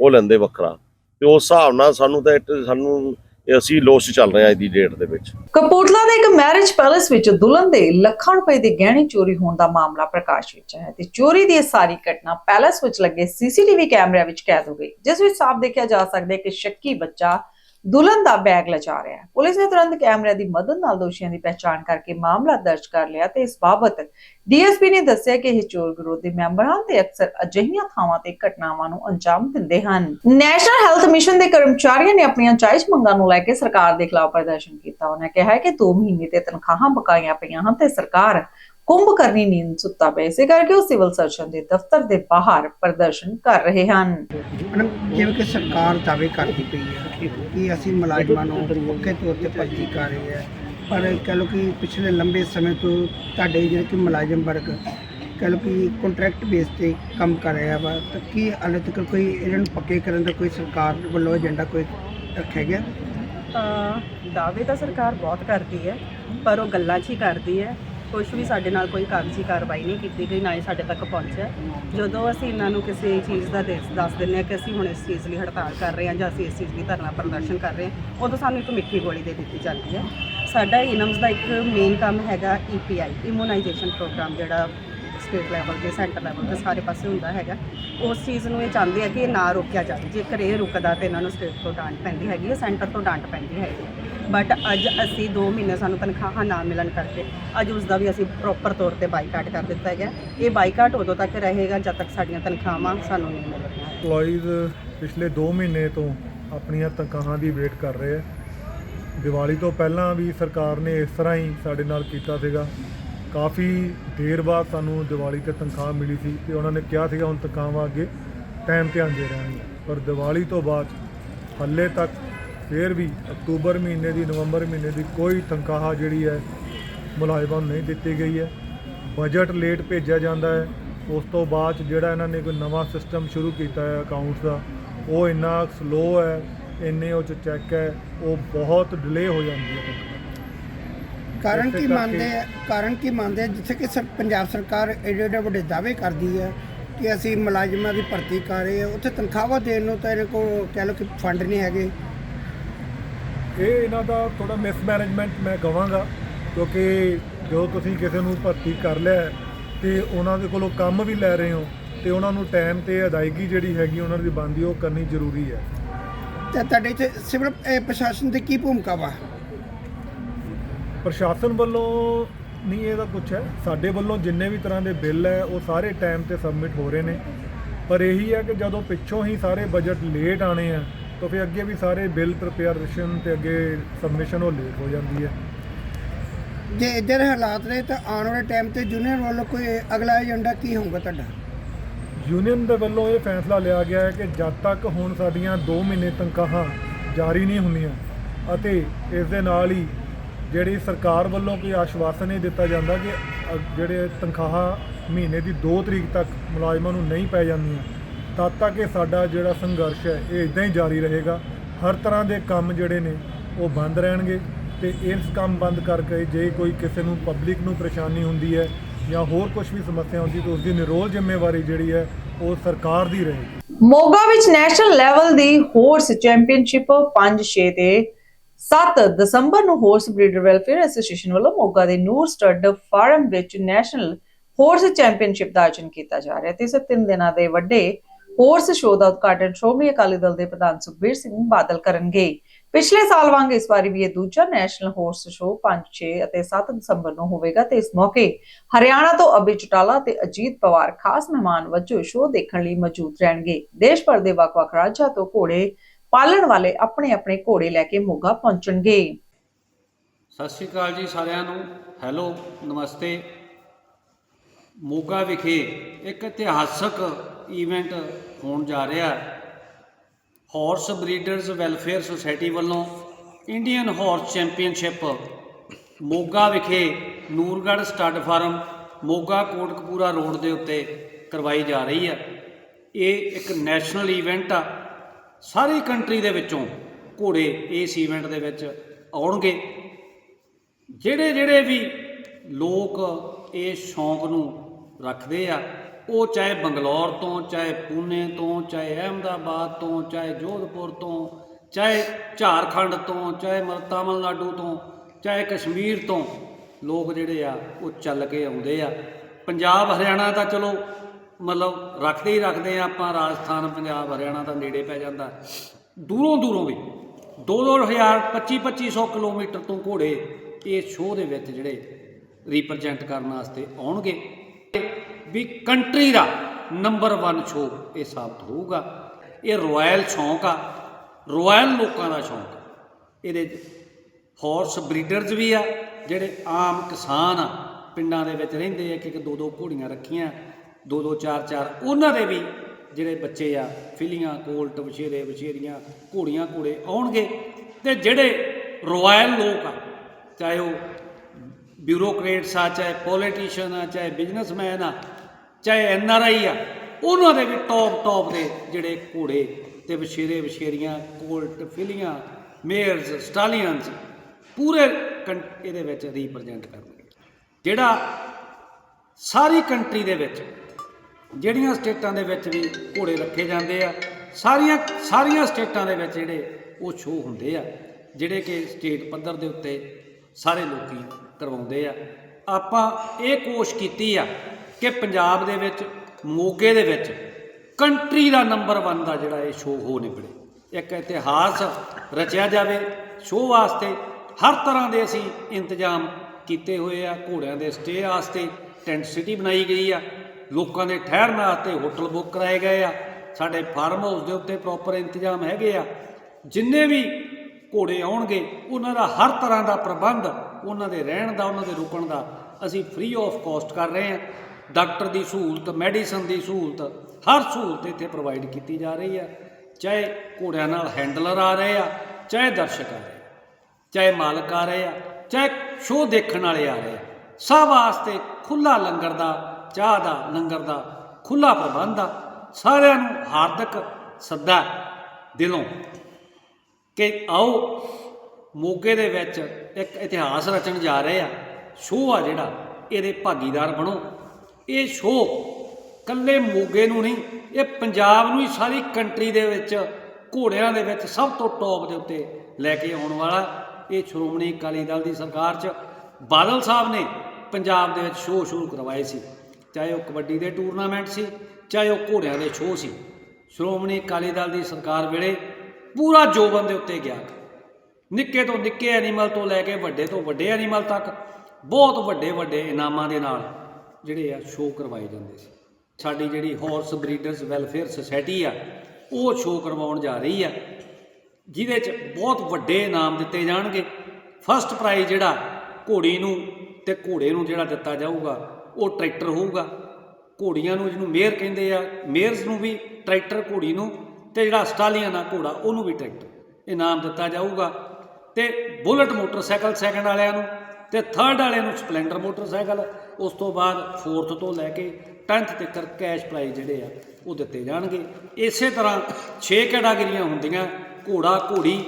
ਉਹ ਲੈਂਦੇ ਵੱਖਰਾ। ਤੇ ਉਸ ਹਿਸਾਬ ਨਾਲ ਸਾਨੂੰ ਤਾਂ ਇੱਟ- ਸਾਨੂੰ ਇਹ ਅਸੀਂ ਲੋਸ ਚੱਲ ਰਹੇ ਆ ਡੇਟ ਦੇ ਵਿੱਚ। ਕਪੂਰਥਲਾ ਦੇ ਇੱਕ ਮੈਰਿਜ ਪੈਲੇਸ ਵਿੱਚ ਦੁਲਹਨ ਦੇ ਲੱਖਾਂ ਰੁਪਏ ਦੇ ਗਹਿਣੇ ਚੋਰੀ ਹੋਣ ਦਾ ਮਾਮਲਾ ਪ੍ਰਕਾਸ਼ ਵਿੱਚ ਹੈ ਤੇ ਚੋਰੀ ਦੀ ਇਹ ਸਾਰੀ ਘਟਨਾ ਪੈਲੇਸ ਵਿੱਚ ਲੱਗੇ ਸੀਸੀਟੀਵੀ ਕੈਮਰਿਆਂ ਵਿੱਚ ਕੈਦ ਹੋ ਗਈ, ਜਿਸ ਵਿੱਚ ਸਾਫ਼ ਦੇਖਿਆ ਜਾ ਸਕਦਾ ਹੈ ਕਿ ਸ਼ੱਕੀ ਬੱਚਾ ਦੁਲਹਨ ਦਾ ਬੈਗ ਲਚਾ ਰਿਹਾ ਹੈ। ਪੁਲਿਸ ਨੇ ਤੁਰੰਤ ਕੈਮਰਿਆਂ ਦੀ ਮਦਦ ਨਾਲ ਦੋਸ਼ੀਆਂ ਦੀ ਪਛਾਣ ਕਰਕੇ ਮਾਮਲਾ ਦਰਜ ਕਰ ਲਿਆ ਤੇ ਇਸ ਬਾਬਤ ਡੀਐਸਪੀ ਨੇ ਦੱਸਿਆ ਕਿ ਇਹ ਚੋਰ ਗਰੋਹ ਦੇ ਮੈਂਬਰ ਹਨ ਤੇ ਅਕਸਰ ਅਜਿਹੀਆਂ ਥਾਵਾਂ ਤੇ ਘਟਨਾਵਾਂ ਨੂੰ ਅੰਜਾਮ ਦਿੰਦੇ ਹਨ। ਨੈਸ਼ਨਲ ਹੈਲਥ ਮਿਸ਼ਨ ਦੇ ਕਰਮਚਾਰੀਆਂ ਨੇ ਆਪਣੀਆਂ ਜਾਇਜ਼ ਮੰਗਾਂ ਨੂੰ ਲੈ ਕੇ ਸਰਕਾਰ ਦੇ ਖਿਲਾਫ ਪ੍ਰਦਰਸ਼ਨ ਕੀਤਾ। ਉਹਨਾਂ ਕਿਹਾ ਕਿ 2 ਮਹੀਨੇ ਤੇ ਤਨਖਾਹਾਂ ਬਕਾਈਆਂ ਪਈਆਂ ਹਨ ਤੇ ਸਰਕਾਰ ਕੁੰਭ ਕਰਨੀ ਨੀਂਦ ਸੁੱਤਾ ਪਿਆ ਇਸੇ ਕਰਕੇ ਉਹ ਸਿਵਲ ਸਰਜਨ ਦੇ ਦਫ਼ਤਰ ਦੇ ਬਾਹਰ ਪ੍ਰਦਰਸ਼ਨ ਕਰ ਰਹੇ ਹਨ। ਮੈਡਮ ਜਿਵੇਂ ਕਿ ਸਰਕਾਰ ਦਾਅਵੇ ਕਰਦੀ ਪਈ ਹੈ ਕਿ ਅਸੀਂ ਮੁਲਾਜ਼ਮਾਂ ਨੂੰ ਮੁੱਖ ਤੌਰ ਤੇ ਭਰਤੀ ਕਰ ਰਹੀ ਹੈ ਪਰ ਕਹਿ ਲਓ ਕਿ ਪਿਛਲੇ ਲੰਬੇ ਸਮੇਂ ਤੋਂ ਤੁਹਾਡੇ ਜਿਹੜੇ ਕਿ ਮੁਲਾਜ਼ਮ ਵਰਗ ਕਹਿ ਲਓ ਕਿ ਕੰਟਰੈਕਟ ਬੇਸ ਤੇ ਕੰਮ ਕਰ ਰਿਹਾ ਵਾ ਤਾਂ ਕੀ ਹਾਲੇ ਤੱਕ ਕੋਈ ਇਹਨਾਂ ਨੂੰ ਪੱਕੇ ਕਰਨ ਦਾ ਕੋਈ ਸਰਕਾਰ ਵੱਲੋਂ ਏਜੰਡਾ ਕੋਈ ਰੱਖਿਆ ਗਿਆ? ਦਾਅਵੇ ਤਾਂ ਸਰਕਾਰ ਬਹੁਤ ਕਰਦੀ ਹੈ ਪਰ ਉਹ ਗੱਲਾਂ 'ਚ ਹੀ ਕਰਦੀ ਹੈ। ਕੁਝ ਵੀ ਸਾਡੇ ਨਾਲ ਕੋਈ ਕਾਗਜ਼ੀ ਕਾਰਵਾਈ ਨਹੀਂ ਕੀਤੀ ਗਈ, ਨਾ ਹੀ ਸਾਡੇ ਤੱਕ ਪਹੁੰਚਿਆ। ਜਦੋਂ ਅਸੀਂ ਇਹਨਾਂ ਨੂੰ ਕਿਸੇ ਚੀਜ਼ ਦਾ ਦੇ- ਦੱਸ ਦਿੰਦੇ ਹਾਂ ਕਿ ਅਸੀਂ ਹੁਣ ਇਸ ਚੀਜ਼ ਲਈ ਹੜਤਾਲ ਕਰ ਰਹੇ ਹਾਂ ਜਾਂ ਅਸੀਂ ਇਸ ਚੀਜ਼ ਲਈ ਧਰਨਾ ਪ੍ਰਦਰਸ਼ਨ ਕਰ ਰਹੇ ਹਾਂ, ਉਦੋਂ ਸਾਨੂੰ ਇੱਕ ਮਿੱਠੀ ਗੋਲੀ ਦੇ ਦਿੱਤੀ ਜਾਂਦੀ ਹੈ। ਸਾਡਾ ਇਨਮਸ ਦਾ ਇੱਕ ਮੇਨ ਕੰਮ ਹੈਗਾ E P I immunisation programme ਜਿਹੜਾ ਸਟੇਟ ਲੈਵਲ ਤੇ ਸੈਂਟਰ ਲੈਵਲ ਤੇ ਸਾਰੇ ਪਾਸੇ ਹੁੰਦਾ ਹੈਗਾ। ਉਸ ਚੀਜ਼ ਨੂੰ ਇਹ ਚਾਹੁੰਦੇ ਆ ਕਿ ਇਹ ਨਾ ਰੋਕਿਆ ਜਾਵੇ। ਜੇਕਰ ਇਹ ਰੁਕਦਾ ਤੇ ਇਹਨਾਂ ਨੂੰ ਸਟੇਟ ਤੋਂ ਡਾਂਟ ਪੈਂਦੀ ਹੈਗੀ ਹੈ ਸੈਂਟਰ ਤੋਂ ਡਾਂਟ ਪੈਂਦੀ ਹੈਗੀ ਬਟ ਅੱਜ ਅਸੀਂ 2 ਮਹੀਨੇ ਸਾਨੂੰ ਤਨਖਾਹਾਂ ਨਾ ਮਿਲਣ ਕਰਕੇ ਅੱਜ ਉਸ ਦਾ ਵੀ ਅਸੀਂ ਪ੍ਰੋਪਰ ਤੌਰ ਤੇ ਬਾਈਕਾਟ ਕਰ ਦਿੱਤਾ ਹੈਗਾ। ਇਹ ਬਾਈਕਾਟ ਉਦੋਂ ਤੱਕ ਰਹੇਗਾ ਜਦ ਤੱਕ ਸਾਡੀਆਂ ਤਨਖਾਹਾਂ ਸਾਨੂੰ ਨਹੀਂ ਮਿਲਣਗੀਆਂ। EMPLOYEES ਪਿਛਲੇ 2 ਮਹੀਨੇ ਤੋਂ ਆਪਣੀਆਂ ਤਨਖਾਹਾਂ ਦੀ ਵੇਟ ਕਰ ਰਹੇ ਆ ਦੀਵਾਲੀ ਤੋਂ ਪਹਿਲਾਂ ਵੀ ਸਰਕਾਰ ਨੇ ਇਸ ਤਰ੍ਹਾਂ ਹੀ ਸਾਡੇ ਨਾਲ ਕੀਤਾ ਸੀਗਾ। ਕਾਫੀ ਦੇਰ ਬਾਅਦ ਸਾਨੂੰ ਦੀਵਾਲੀ ਤੇ ਤਨਖਾਹ ਮਿਲੀ ਸੀ ਤੇ ਉਹਨਾਂ ਨੇ ਕਿਹਾ ਸੀਗਾ ਹੁਣ ਤਨਖਾਹਾਂ ਅੱਗੇ ਟਾਈਮ ਤੇ ਆਉਂਦੇ ਰਹਿਣਗੀਆਂ ਪਰ ਦੀਵਾਲੀ ਤੋਂ ਬਾਅਦ ਹਾਲੇ ਤੱਕ ਫੇਰ ਵੀ ਅਕਤੂਬਰ ਮਹੀਨੇ ਦੀ, ਨਵੰਬਰ ਮਹੀਨੇ ਦੀ ਕੋਈ ਤਨਖਾਹ ਜਿਹੜੀ ਹੈ ਮੁਲਾਜ਼ਮਾਂ ਨੂੰ ਨਹੀਂ ਦਿੱਤੀ ਗਈ ਹੈ। ਬਜਟ ਲੇਟ ਭੇਜਿਆ ਜਾਂਦਾ ਹੈ। ਉਸ ਤੋਂ ਬਾਅਦ 'ਚ ਜਿਹੜਾ ਇਹਨਾਂ ਨੇ ਕੋਈ ਨਵਾਂ ਸਿਸਟਮ ਸ਼ੁਰੂ ਕੀਤਾ ਹੈ ਅਕਾਊਂਟਸ ਦਾ, ਉਹ ਇੰਨਾ ਸਲੋ ਹੈ, ਇੰਨੇ ਉਹ 'ਚ ਚੈੱਕ ਹੈ, ਉਹ ਬਹੁਤ ਡਿਲੇ ਹੋ ਜਾਂਦੀ ਹੈ। ਕਾਰਨ ਕੀ ਮੰਨਦੇ ਆ? ਕਾਰਨ ਕੀ ਮੰਨਦੇ ਆ? ਜਿੱਥੇ ਕਿ ਸਰ ਪੰਜਾਬ ਸਰਕਾਰ ਏਡੇ ਏਡੇ ਵੱਡੇ ਦਾਅਵੇ ਕਰਦੀ ਹੈ ਕਿ ਅਸੀਂ ਮੁਲਾਜ਼ਮਾਂ ਦੀ ਭਰਤੀ ਕਰ ਰਹੇ ਹਾਂ। ਉੱਥੇ ਤਨਖਾਹਾਂ ਦੇਣ ਨੂੰ ਤਾਂ ਇਹਨਾਂ ਕੋਲ ਕਹਿ ਲਓ ਕਿ ਫੰਡ ਨਹੀਂ ਹੈਗੇ। ਇਹ ਇਹਨਾਂ ਦਾ ਥੋੜਾ ਮਿਸਮੈਨੇਜਮੈਂਟ ਮੈਂ ਕਹਾਂਗਾ ਕਿਉਂਕਿ ਜਦੋਂ ਤੁਸੀਂ ਕਿਸੇ ਨੂੰ ਭਰਤੀ ਕਰ ਲਿਆ ਹੈ ਤੇ ਉਹਨਾਂ ਦੇ ਕੋਲੋਂ ਕੰਮ ਵੀ ਲੈ ਰਹੇ ਹੋ ਤੇ ਉਹਨਾਂ ਨੂੰ ਟਾਈਮ ਤੇ ਅਦਾਇਗੀ ਜਿਹੜੀ ਹੈਗੀ ਉਹਨਾਂ ਦੀ ਬਣਦੀ ਉਹ ਕਰਨੀ ਜ਼ਰੂਰੀ ਹੈ। ਤੇ ਤੁਹਾਡੇ ਇੱਥੇ ਸਿਵਲ ਅਹ, ਪ੍ਰਸ਼ਾਸਨ ਦੀ ਕੀ ਭੂਮਿਕਾ ਵਾ? ਪ੍ਰਸ਼ਾਸਨ ਵੱਲੋਂ ਨਹੀਂ ਇਹਦਾ ਕੁਝ ਹੈ। ਸਾਡੇ ਵੱਲੋਂ ਜਿੰਨੇ ਵੀ ਤਰ੍ਹਾਂ ਦੇ ਬਿੱਲ ਹੈ ਉਹ ਸਾਰੇ ਟਾਈਮ ਤੇ ਸਬਮਿਟ ਹੋ ਰਹੇ ਨੇ। ਪਰ ਇਹੀ ਹੈ ਕਿ ਜਦੋਂ ਪਿੱਛੋਂ ਹੀ ਸਾਰੇ ਬਜਟ ਲੇਟ ਆਣੇ ਆ ਤਾਂ ਫਿਰ ਅੱਗੇ ਵੀ ਸਾਰੇ ਬਿੱਲ ਪ੍ਰਿਪੇਅਰੇਸ਼ਨ ਤੇ ਅੱਗੇ ਸਬਮਿਸ਼ਨ ਉਹ ਲੇਟ ਹੋ ਜਾਂਦੀ ਹੈ। ਜੇ ਇੱਧਰ ਹਾਲਾਤ ਰਹੇ ਤਾਂ ਆਉਣ ਵਾਲੇ ਟਾਈਮ ਤੇ ਜੂਨੀਅਰ ਵੱਲੋਂ ਕੋਈ ਅਗਲਾ ਏਜੰਡਾ ਕੀ ਹੋਊਗਾ ਤੁਹਾਡਾ? ਯੂਨੀਅਨ ਦੇ ਵੱਲੋਂ ਇਹ ਫੈਸਲਾ ਲਿਆ ਗਿਆ ਹੈ ਕਿ ਜਦ ਤੱਕ ਹੁਣ ਸਾਡੀਆਂ 2 ਮਹੀਨੇ ਤਨਖਾਹਾਂ ਜਾਰੀ ਨਹੀਂ ਹੁੰਦੀਆਂ ਅਤੇ ਇਸ ਦੇ ਨਾਲ ਹੀ ਜਿਹੜੀ ਸਰਕਾਰ ਵੱਲੋਂ ਕੋਈ ਆਸ਼ਵਾਸਨ ਨਹੀਂ ਦਿੱਤਾ ਜਾਂਦਾ ਕਿ ਜਿਹੜੇ ਤਨਖਾਹਾਂ ਮਹੀਨੇ ਦੀ 2 ਤਰੀਕ ਤੱਕ ਮੁਲਾਜ਼ਮਾਂ ਨੂੰ ਨਹੀਂ ਪੈ ਜਾਂਦੀਆਂ, ਤਦ ਤੱਕ ਇਹ ਸਾਡਾ ਜਿਹੜਾ ਸੰਘਰਸ਼ ਹੈ, ਇਹ ਇਦਾਂ ਹੀ ਜਾਰੀ ਰਹੇਗਾ। ਹਰ ਤਰ੍ਹਾਂ ਦੇ ਕੰਮ ਜਿਹੜੇ ਨੇ, ਉਹ ਬੰਦ ਰਹਿਣਗੇ ਤੇ ਇਸ ਕੰਮ ਬੰਦ ਕਰਕੇ ਜੇ ਕੋਈ ਕਿਸੇ ਨੂੰ ਪਬਲਿਕ ਨੂੰ ਪਰੇਸ਼ਾਨੀ ਹੁੰਦੀ ਹੈ ਜਾਂ ਹੋਰ ਕੁਝ ਵੀ ਸਮੱਸਿਆ ਹੁੰਦੀ ਤਾਂ ਉਸ ਦੀ ਨਿਰੋਲ ਜ਼ਿੰਮੇਵਾਰੀ ਜਿਹੜੀ ਹੈ, ਉਹ ਸਰਕਾਰ ਦੀ ਰਹੇਗੀ। ਮੋਗਾ ਵਿੱਚ ਨੈਸ਼ਨਲ ਲੈਵਲ ਦੀ ਹੋਰਸ ਚੈਂਪੀਅਨਸ਼ਿਪ 5-6 ਤੇ 7 ਦਸੰਬਰ ਨੂੰ ਹੋਰਸ ਬਰੀਡਰ ਵੈਲਫੇਅਰ ਐਸੋਸੀਏਸ਼ਨ ਵੱਲੋਂ ਮੋਗਾ ਦੇ ਨੂਰ ਸਟੱਡ ਫਾਰਮ ਵਿੱਚ ਨੈਸ਼ਨਲ ਹੋਰਸ ਚੈਂਪੀਅਨਸ਼ਿਪ ਦਾ ਆਯੋਜਨ ਕੀਤਾ ਜਾ ਰਿਹਾ ਤੇ ਇਸ ਤਿੰਨ ਦਿਨਾਂ ਦੇ ਵੱਡੇ ਹੋਰਸ ਸ਼ੋਅ ਦਾ ਉਦਘਾਟਨ ਸ਼੍ਰੋਮਣੀ ਅਕਾਲੀ ਦਲ ਦੇ ਪ੍ਰਧਾਨ ਸੁਖਬੀਰ ਸਿੰਘ ਬਾਦਲ ਕਰਨਗੇ। ਪਿਛਲੇ ਸਾਲ ਵਾਂਗ ਇਸ ਵਾਰੀ ਵੀ ਇਹ ਦੂਜਾ ਨੈਸ਼ਨਲ ਹੋਰਸ ਸ਼ੋਅ 5, 6 ਅਤੇ 7 ਦਸੰਬਰ ਨੂੰ ਹੋਵੇਗਾ ਤੇ ਇਸ ਮੌਕੇ ਹਰਿਆਣਾ ਤੋਂ ਅਭੀ ਚਟਾਲਾ ਤੇ ਅਜੀਤ ਪਵਾਰ ਖਾਸ ਮਹਿਮਾਨ ਵਜੋਂ ਸ਼ੋਅ ਦੇਖਣ ਲਈ ਮੌਜੂਦ ਰਹਿਣਗੇ। ਦੇਸ਼ ਭਰ ਦੇ ਵੱਖ-ਵੱਖ ਰਾਜਾਂ ਤੋਂ ਘੋੜੇ ਪਾਲਣ ਵਾਲੇ ਆਪਣੇ-ਆਪਣੇ ਘੋੜੇ ਲੈ ਕੇ ਮੋਗਾ ਪਹੁੰਚਣਗੇ। ਸਤਿ ਸ਼੍ਰੀ ਅਕਾਲ ਜੀ ਸਾਰਿਆਂ ਨੂੰ। ਹੈਲੋ, ਨਮਸਤੇ। ਮੋਗਾ ਵਿਖੇ ਇੱਕ ਇਤਿਹਾਸਕ ਈਵੈਂਟ ਹੋਣ ਜਾ ਰਿਹਾ ਹੈ। ਹਾਰਸ ਬਰੀਡਰਜ਼ ਵੈਲਫੇਅਰ ਸੁਸਾਇਟੀ ਵੱਲੋਂ ਇੰਡੀਅਨ ਹਾਰਸ ਚੈਂਪੀਅਨਸ਼ਿਪ ਮੋਗਾ ਵਿਖੇ Noorgarh stud farm Moga Kotkapura road ਦੇ ਉੱਤੇ ਕਰਵਾਈ ਜਾ ਰਹੀ ਹੈ। ਇਹ ਇੱਕ ਨੈਸ਼ਨਲ ਈਵੈਂਟ ਆ। ਸਾਰੀ ਕੰਟਰੀ ਦੇ ਵਿੱਚੋਂ ਘੋੜੇ ਇਸ ਇਵੈਂਟ ਦੇ ਵਿੱਚ ਆਉਣਗੇ। ਜਿਹੜੇ ਜਿਹੜੇ ਵੀ ਲੋਕ ਇਹ ਸ਼ੌਂਕ ਨੂੰ ਰੱਖਦੇ ਆ, ਉਹ ਚਾਹੇ ਬੰਗਲੌਰ ਤੋਂ, ਚਾਹੇ ਪੂਨੇ ਤੋਂ, ਚਾਹੇ ਅਹਿਮਦਾਬਾਦ ਤੋਂ, ਚਾਹੇ ਜੋਧਪੁਰ ਤੋਂ, ਚਾਹੇ ਝਾਰਖੰਡ ਤੋਂ, ਚਾਹੇ ਮਰ ਤਾਮਿਲਨਾਡੂ ਤੋਂ, ਚਾਹੇ ਕਸ਼ਮੀਰ ਤੋਂ ਲੋਕ ਜਿਹੜੇ ਆ, ਉਹ ਚੱਲ ਕੇ ਆਉਂਦੇ ਆ। ਪੰਜਾਬ, ਹਰਿਆਣਾ ਤਾਂ ਚਲੋ ਮਤਲਬ ਰੱਖਦੇ ਹੀ ਰੱਖਦੇ ਆ, ਆਪਾਂ ਰਾਜਸਥਾਨ, ਪੰਜਾਬ, ਹਰਿਆਣਾ ਦਾ ਨੇੜੇ ਪੈ ਜਾਂਦਾ। ਦੂਰੋਂ ਦੂਰੋਂ ਵੀ 2-2000 25-2500 ਕਿਲੋਮੀਟਰ ਤੋਂ ਘੋੜੇ ਇਹ ਸ਼ੋਅ ਦੇ ਵਿੱਚ ਜਿਹੜੇ ਰਿਪਰੈਜ਼ੈਂਟ ਕਰਨ ਵਾਸਤੇ ਆਉਣਗੇ। ਵੀ ਕੰਟਰੀ ਦਾ ਨੰਬਰ 1 ਸ਼ੋਅ ਇਹ ਸਾਬਤ ਹੋਊਗਾ। ਇਹ ਰਾਇਲ ਸ਼ੌਂਕ ਆ ਰਾਇਲ ਲੋਕਾਂ ਦਾ ਸ਼ੌਂਕ। ਇਹਦੇ ਹਾਰਸ ਬਰੀਡਰਸ ਵੀ ਆ, ਜਿਹੜੇ ਆਮ ਕਿਸਾਨ ਆ, ਪਿੰਡਾਂ ਦੇ ਵਿੱਚ ਰਹਿੰਦੇ ਆ ਕਿ ਇੱਕ ਦੋ ਦੋ ਘੋੜੀਆਂ ਰੱਖੀਆਂ। ਦੋ ਦੋ ਚਾਰ ਚਾਰ, ਉਹਨਾਂ ਦੇ ਵੀ ਜਿਹੜੇ ਬੱਚੇ ਆ, ਫਿਲੀਆਂ, ਕੋਲਟ, ਵਛੇਰੇ, ਵਛੇਰੀਆਂ, ਘੋੜੀਆਂ, ਘੋੜੇ ਆਉਣਗੇ ਤੇ ਜਿਹੜੇ ਰਾਇਲ ਲੋਕ ਆ, ਚਾਹੇ ਉਹ ਬਿਊਰੋਕਰੇਟਸ ਆ, ਚਾਹੇ ਪੋਲੀਟੀਸ਼ੀਅਨ ਆ, ਚਾਹੇ ਬਿਜ਼ਨਸਮੈਨ ਆ, ਚਾਹੇ ਐਨ ਆਰ ਆਈ ਆ, ਉਹਨਾਂ ਦੇ ਵੀ ਟੌਪ ਟੌਪ ਦੇ ਜਿਹੜੇ ਘੋੜੇ ਤੇ ਵਛੇਰੇ, ਵਛੇਰੀਆਂ, ਕੋਲਟ, ਫਿਲੀਆਂ, ਮੇਅਰਸ, ਸਟਾਲੀਅਨਸ ਪੂਰੇ ਕੰ- ਇਹਦੇ ਵਿੱਚ ਰਿਪਰੈਜ਼ੈਂਟ ਕਰਨਗੇ। ਜਿਹੜਾ ਸਾਰੀ ਕੰਟਰੀ ਦੇ ਵਿੱਚ ਜਿਹੜੀਆਂ ਸਟੇਟਾਂ ਦੇ ਵਿੱਚ ਵੀ ਘੋੜੇ ਰੱਖੇ ਜਾਂਦੇ ਆ, ਸਾਰੀਆਂ ਸਾਰੀਆਂ ਸਟੇਟਾਂ ਦੇ ਵਿੱਚ ਜਿਹੜੇ ਉਹ ਸ਼ੋਅ ਹੁੰਦੇ ਆ, ਜਿਹੜੇ ਕਿ ਸਟੇਟ ਪੱਧਰ ਦੇ ਉੱਤੇ ਸਾਰੇ ਲੋਕੀ ਕਰਵਾਉਂਦੇ ਆ। ਆਪਾਂ ਇਹ ਕੋਸ਼ਿਸ਼ ਕੀਤੀ ਆ ਕਿ ਪੰਜਾਬ ਦੇ ਵਿੱਚ, ਮੋਗੇ ਦੇ ਵਿੱਚ ਕੰਟਰੀ ਦਾ ਨੰਬਰ 1 ਦਾ ਜਿਹੜਾ ਇਹ ਸ਼ੋਅ ਹੋ ਨਿਬੜੇ। ਇੱਕ ਇਤਿਹਾਸ ਰਚਿਆ ਜਾਵੇ ਸ਼ੋਅ ਵਾਸਤੇ ਹਰ ਤਰ੍ਹਾਂ ਦੇ ਅਸੀਂ ਇੰਤਜ਼ਾਮ ਕੀਤੇ ਹੋਏ ਆ, ਘੋੜਿਆਂ ਦੇ ਸਟੇ ਵਾਸਤੇ ਟੈਂਟ ਸਿਟੀ ਬਣਾਈ ਗਈ ਆ। ਲੋਕਾਂ ਦੇ ਠਹਿਰਨ ਵਾਸਤੇ ਹੋਟਲ ਬੁੱਕ ਕਰਾਏ ਗਏ ਆ। ਸਾਡੇ ਫਾਰਮ ਹਾਊਸ ਦੇ ਉੱਤੇ ਪ੍ਰੋਪਰ ਇੰਤਜ਼ਾਮ ਹੈਗੇ ਆ। ਜਿੰਨੇ ਵੀ ਘੋੜੇ ਆਉਣਗੇ, ਉਹਨਾਂ ਦਾ ਹਰ ਤਰ੍ਹਾਂ ਦਾ ਪ੍ਰਬੰਧ, ਉਹਨਾਂ ਦੇ ਰਹਿਣ ਦਾ, ਉਹਨਾਂ ਦੇ ਰੁਕਣ ਦਾ ਅਸੀਂ ਫ੍ਰੀ ਆਫ ਕਾਸਟ ਕਰ ਰਹੇ ਹਾਂ ਡਾਕਟਰ ਦੀ ਸਹੂਲਤ, ਮੈਡੀਸਨ ਦੀ ਸਹੂਲਤ, ਹਰ ਸਹੂਲਤ ਇੱਥੇ ਪ੍ਰੋਵਾਈਡ ਕੀਤੀ ਜਾ ਰਹੀ ਆ। ਚਾਹੇ ਘੋੜਿਆਂ ਨਾਲ ਹੈਂਡਲਰ ਆ ਰਹੇ ਆ, ਚਾਹੇ ਦਰਸ਼ਕ ਆ ਰਹੇ ਚਾਹੇ ਮਾਲਕ ਆ ਰਹੇ ਆ, ਚਾਹੇ ਸ਼ੋਅ ਦੇਖਣ ਵਾਲੇ ਆ ਰਹੇ ਆ। ਸਭ ਵਾਸਤੇ ਖੁੱਲਾ ਲੰਗਰ ਦਾ ਚਾਹ ਦਾ, ਲੰਗਰ ਦਾ ਖੁੱਲਾ ਪ੍ਰਬੰਧ ਆ। ਸਾਰਿਆਂ ਨੂੰ ਹਾਰਦਿਕ ਸੱਦਾ ਦਿਲੋਂ ਕਿ ਆਓ, ਮੋਗੇ ਦੇ ਵਿੱਚ ਇੱਕ ਇਤਿਹਾਸ ਰਚਣ ਜਾ ਰਹੇ ਆ। ਸ਼ੋਅ ਆ ਜਿਹੜਾ, ਇਹਦੇ ਭਾਗੀਦਾਰ ਬਣੋ। ਇਹ ਸ਼ੋਅ ਕੱਲੇ ਮੋਗੇ ਨੂੰ ਨਹੀਂ, ਇਹ ਪੰਜਾਬ ਨੂੰ ਹੀ ਸਾਰੀ ਕੰਟਰੀ ਦੇ ਵਿੱਚ, ਘੋੜਿਆਂ ਦੇ ਵਿੱਚ ਸਭ ਤੋਂ ਟੌਪ ਦੇ ਉੱਤੇ ਲੈ ਕੇ ਆਉਣ ਵਾਲਾ ਇਹ ਸ਼੍ਰੋਮਣੀ ਅਕਾਲੀ ਦਲ ਦੀ ਸਰਕਾਰ 'ਚ ਬਾਦਲ ਸਾਹਿਬ ਨੇ ਪੰਜਾਬ ਦੇ ਵਿੱਚ ਸ਼ੋਅ ਸ਼ੁਰੂ ਕਰਵਾਏ ਸੀ। ਚਾਹੇ ਉਹ ਕਬੱਡੀ ਦੇ ਟੂਰਨਾਮੈਂਟ ਸੀ, ਚਾਹੇ ਉਹ ਘੋੜਿਆਂ ਦੇ ਸ਼ੋਅ ਸੀ, ਸ਼੍ਰੋਮਣੀ ਅਕਾਲੀ ਦਲ ਦੀ ਸਰਕਾਰ ਵੇਲੇ ਪੂਰਾ ਜੋਬਨ ਦੇ ਉੱਤੇ ਗਿਆ। ਨਿੱਕੇ ਤੋਂ ਨਿੱਕੇ ਐਨੀਮਲ ਤੋਂ ਲੈ ਕੇ ਵੱਡੇ ਤੋਂ ਵੱਡੇ ਐਨੀਮਲ ਤੱਕ, ਬਹੁਤ ਵੱਡੇ ਵੱਡੇ ਇਨਾਮਾਂ ਦੇ ਨਾਲ ਜਿਹੜੇ ਆ ਸ਼ੋਅ ਕਰਵਾਏ ਜਾਂਦੇ ਸੀ। ਸਾਡੀ ਜਿਹੜੀ ਹਾਰਸ ਬਰੀਡਰਸ ਵੈਲਫੇਅਰ ਸੁਸਾਇਟੀ ਆ, ਉਹ ਸ਼ੋਅ ਕਰਵਾਉਣ ਜਾ ਰਹੀ ਆ। ਜਿਹਦੇ 'ਚ ਬਹੁਤ ਵੱਡੇ ਇਨਾਮ ਦਿੱਤੇ ਜਾਣਗੇ। ਫਸਟ ਪ੍ਰਾਈਜ਼ ਜਿਹੜਾ ਘੋੜੀ ਨੂੰ ਤੇ ਘੋੜੇ ਨੂੰ ਜਿਹੜਾ ਦਿੱਤਾ ਜਾਊਗਾ ਉਹ ਟਰੈਕਟਰ ਹੋਊਗਾ। ਘੋੜੀਆਂ ਨੂੰ ਜਿਹਨੂੰ ਮੇਅਰ ਕਹਿੰਦੇ ਆ, ਮੇਅਰਸ ਨੂੰ ਵੀ ਟਰੈਕਟਰ, ਘੋੜੀ ਨੂੰ ਤੇ ਜਿਹੜਾ ਆਸਟ੍ਰੇਲੀਅਨ ਆ ਘੋੜਾ, ਉਹਨੂੰ ਵੀ ਟਰੈਕਟਰ। ਇਨਾਮ ਦਿੱਤਾ ਜਾਊਗਾ ਤੇ ਬੁਲਟ ਮੋਟਰਸਾਈਕਲ ਸੈਕੰਡ ਵਾਲਿਆਂ ਨੂੰ ਤੇ ਥਰਡ ਵਾਲਿਆਂ ਨੂੰ ਸਪਲੈਂਡਰ ਮੋਟਰਸਾਈਕਲ। ਉਸ ਤੋਂ ਬਾਅਦ ਫੋਰਥ ਤੋਂ ਲੈ ਕੇ 10th ਤੱਕ ਕੈਸ਼ ਪ੍ਰਾਈਜ਼ ਜਿਹੜੇ ਆ, ਉਹ ਦਿੱਤੇ ਜਾਣਗੇ। ਇਸੇ ਤਰ੍ਹਾਂ 6 ਕੈਟਾਗਰੀਆਂ ਹੁੰਦੀਆਂ, ਘੋੜਾ, ਘੋੜੀ